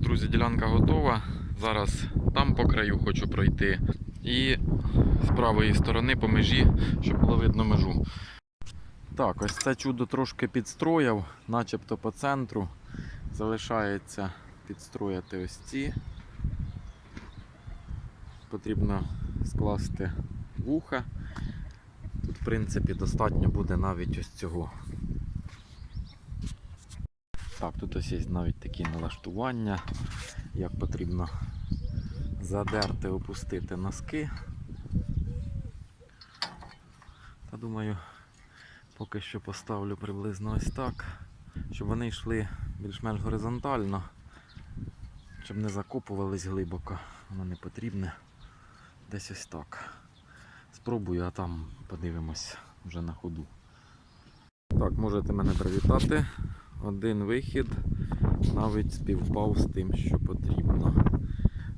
Так, друзі, ділянка готова. Зараз там по краю хочу пройти. І з правої сторони по межі, щоб було видно межу. Так, ось це чудо трошки підстроїв, начебто по центру. Залишається підстроїти ось ці. Потрібно скласти вуха. Тут, в принципі, достатньо буде навіть ось цього. Так, тут ось є навіть такі налаштування, як потрібно задерти, опустити носки. Та думаю, поки що поставлю приблизно ось так, щоб вони йшли більш-менш горизонтально, щоб не закопувались глибоко, воно не потрібне. Десь ось так. Спробую, а там подивимось вже на ходу. Так, можете мене привітати. Один вихід навіть співпав з тим, що потрібно.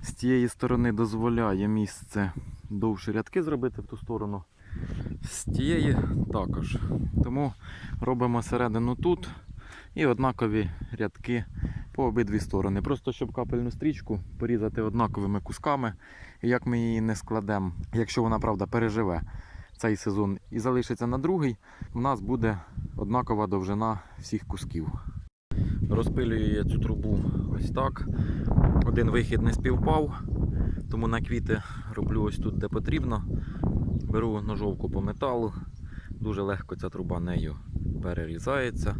З тієї сторони дозволяє місце довші рядки зробити в ту сторону. З тієї також. Тому робимо середину тут і однакові рядки по обидві сторони. Просто щоб капельну стрічку порізати однаковими кусками. І як ми її не складемо, якщо вона правда переживе цей сезон і залишиться на другий, у нас буде однакова довжина всіх кусків. Розпилюю я цю трубу ось так. Один вихід не співпав, тому на квіти роблю ось тут, де потрібно. Беру ножовку по металу, дуже легко ця труба нею перерізається.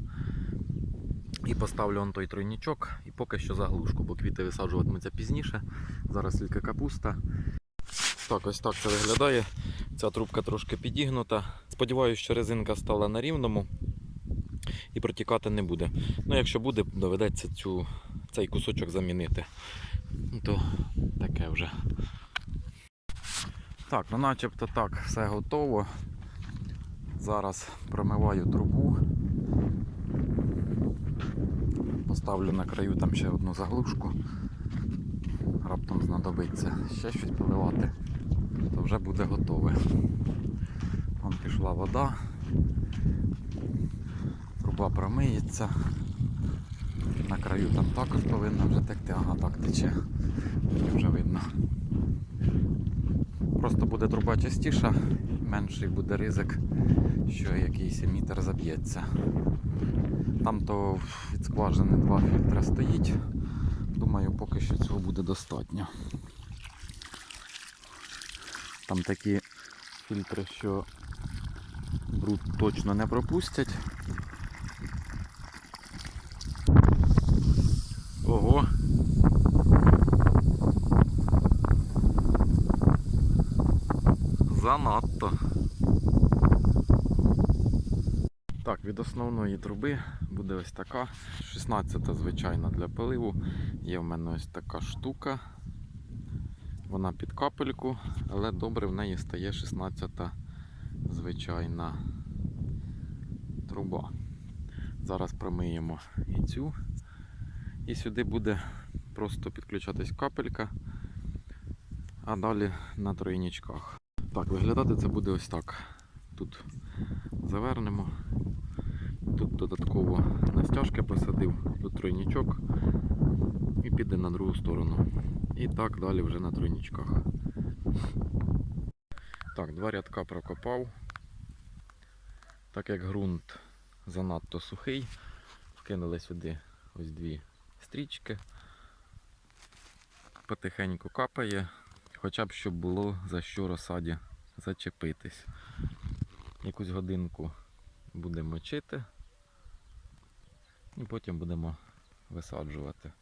І поставлю он той тройнічок і поки що заглушку, бо квіти висаджуватимуться пізніше. Зараз тільки капуста. Так, ось так це виглядає. Ця трубка трошки підігнута. Сподіваюся, що резинка стала на рівному і протікати не буде. Ну, якщо буде, доведеться цю, цей кусочок замінити. Ну, То таке вже. Так, ну начебто так, все готово. Зараз промиваю трубу. Поставлю на краю там ще одну заглушку. Раптом знадобиться ще щось поливати, то вже буде готове. Вон пішла вода, труба промиється. На краю там також повинна вже текти, ага, так тече. Мені вже видно. Просто буде труба частіша, менший буде ризик, що якийсь емітер заб'ється. Там то від скважини два фільтри стоїть. Думаю, поки що цього буде достатньо. Там такі фільтри, що бруд точно не пропустять. Ого. Занадто. Так, від основної труби буде ось така. 16 звичайна для поливу. Є в мене ось така штука. Вона під капельку, але добре в неї стає 16 звичайна труба. Зараз промиємо і цю. І сюди буде просто підключатись капелька, а далі на тройнічках. Так, виглядати це буде ось так. Тут завернемо. Тут додатково на стяжки посадив, тут тройнічок і піде на другу сторону. І так далі вже на тройнічках. Так, два рядка прокопав. Так як ґрунт занадто сухий, вкинули сюди ось дві стрічки. Потихеньку капає, хоча б щоб було за що розсаді зачепитись. Якусь годинку будемо мочити і потім будемо висаджувати.